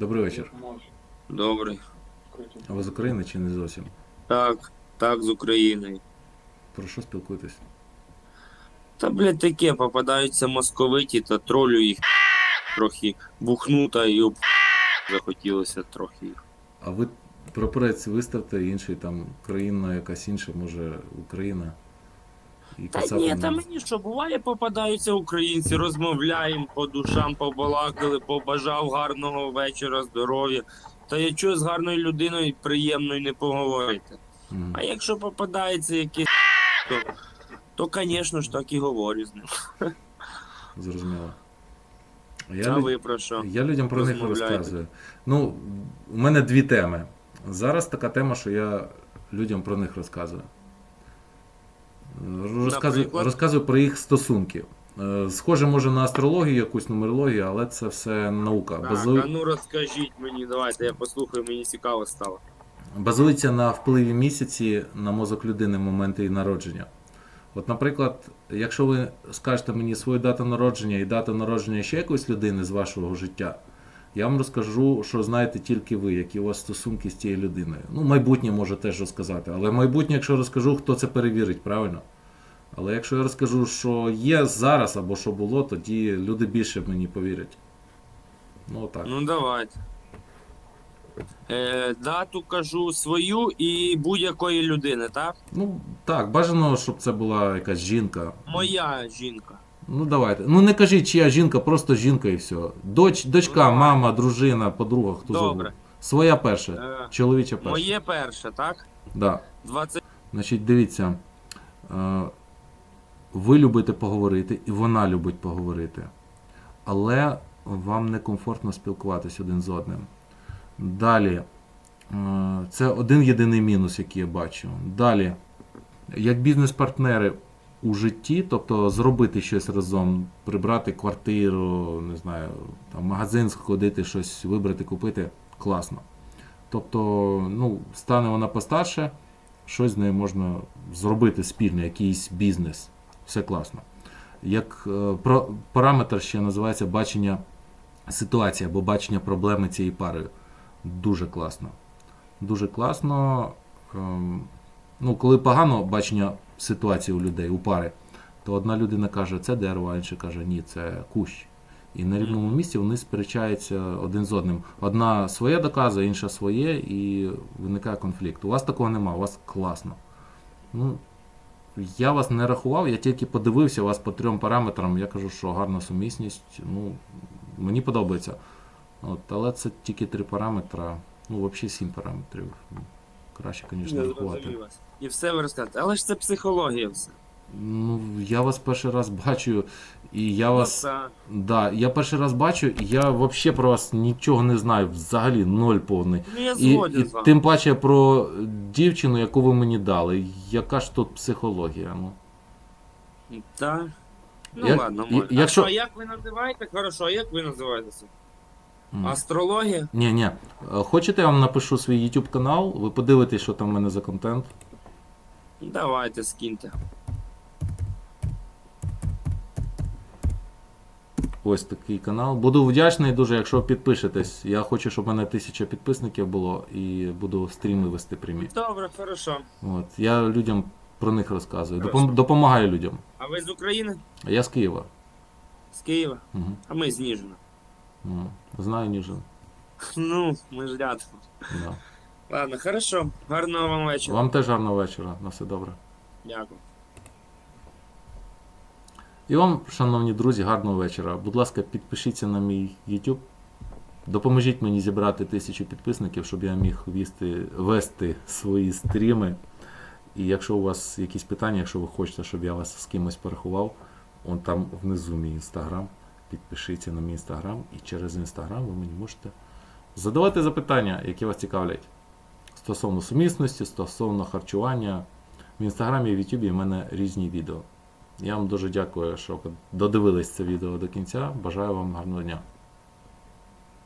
Добрий вечір. Добре. А ви з України чи не зовсім? Так, так, з України. Про що спілкуєтесь? Та, блядь, таке, попадаються московиті та тролю їх трохи бухнута і об... захотілося трохи їх. А ви прапорець виставте інший там країна якась інша, може Україна. І Та ні, нам. та мені що, буває, попадаються українці, розмовляємо по душам, побалакали, побажав гарного вечора, здоров'я. Та я чого з гарною людиною приємною не поговорити. Мгм. А якщо попадається якийсь, то, то, звісно ж, так і говорю з ним. Зрозуміло. А Я, лю- ви про що? я людям про них розказую. Ну, у мене дві теми. Зараз така тема, що я людям про них розказую. Розказую, Наприклад? розказую про їх стосунки. Е, Схоже, може на астрологію, якусь нумерологію, але це все наука. Так, Базу- а ну розкажіть мені, давайте я послухаю, мені цікаво стало. базується на впливі місяці на мозок людини в момент її народження. От, наприклад, якщо ви скажете мені свою дату народження і дату народження ще якоїсь людини з вашого життя, я вам розкажу, що знаєте тільки ви, які у вас стосунки з тією людиною. Ну, майбутнє може теж розказати, але майбутнє, якщо розкажу, хто це перевірить, правильно? Але якщо я розкажу, що є зараз або що було, тоді люди більше мені повірять. Ну так. Ну давайте. Е, дату кажу свою і будь-якої людини, так? Ну так, бажано, щоб це була якась жінка. Моя жінка. Ну давайте. Ну не кажіть, чия жінка, просто жінка і все. Доч, дочка, Ну, мама, дружина, подруга, хто Добре. Своя перша, Е, чоловіча перша. моє перше, так? Да. 20... Значить, дивіться. Е, ви любите поговорити, і вона любить поговорити. Але вам некомфортно спілкуватись один з одним. Далі. е, Це один єдиний мінус, який я бачу. Далі. Як бізнес-партнери у житті, тобто зробити щось разом, прибрати квартиру, не знаю, там, магазин сходити, щось вибрати, купити, класно. Тобто, ну, стане вона постарше, щось з нею можна зробити спільно, якийсь бізнес. Все класно. Як е, про, параметр ще називається бачення ситуації або бачення проблеми цієї пари. Дуже класно. Дуже класно. Ну, коли погано бачення ситуації у людей, у пари, то одна людина каже, це дерево, а інша каже, ні, це кущ. І на рівному місці вони сперечаються один з одним. Одна своє доказує, інша своє, і виникає конфлікт. У вас такого нема, у вас класно. Ну, я вас не рахував, я тільки подивився вас по трьом параметрам. Я кажу, що гарна сумісність. Ну, мені подобається. От, але це тільки три параметри. Ну, взагалі сім параметрів. Краще, звісно, Я рахувати. вас. І все ви розказуєте. Але ж це психологія все. Ну, я вас перший раз бачу, і я вас. Ну, Да, я перший раз бачу, і я взагалі про вас нічого не знаю, взагалі ноль повний. Ну я І, згоден і з вами. тим паче про дівчину, яку ви мені дали. Яка ж тут психологія? Ну, Так. Ну Як- ладно, і- можна. якщо- А що, як ви називаєте? Хорошо, а як ви називаєтеся? Астрологія? Ні, ні. Е, Хочете, я вам напишу свій YouTube канал, ви подивитесь, що там в мене за контент. Давайте, скиньте. Ось такий канал. Буду вдячний дуже, якщо підпишетесь. Я хочу, щоб в мене тисяча підписників було і буду стріми вести прямі. Добре, хорошо. От. Я людям про них розказую. Хорошо. Допом- допомагаю людям. А ви з України? А я з Києва. З Києва? Угу. А ми з Ніжина. Знаю Ніжин. Ну, ми ж рядом. Да. Ладно, хорошо. Гарного вам вечора. Вам теж гарного вечора. На все добре. Дякую. І вам, шановні друзі, гарного вечора. Будь ласка, підпишіться на мій YouTube. Допоможіть мені зібрати тисячу підписників, щоб я міг вести, вести свої стріми. І якщо у вас якісь питання, якщо ви хочете, щоб я вас з кимось порахував, он там внизу мій інстаграм. Підпишіться на мій інстаграм, і через інстаграм ви мені можете задавати запитання, які вас цікавлять. Стосовно сумісності, стосовно харчування. В інстаграмі і в Ютубі в мене різні відео. Я вам дуже дякую, що додивились це відео до кінця. Бажаю вам гарного дня.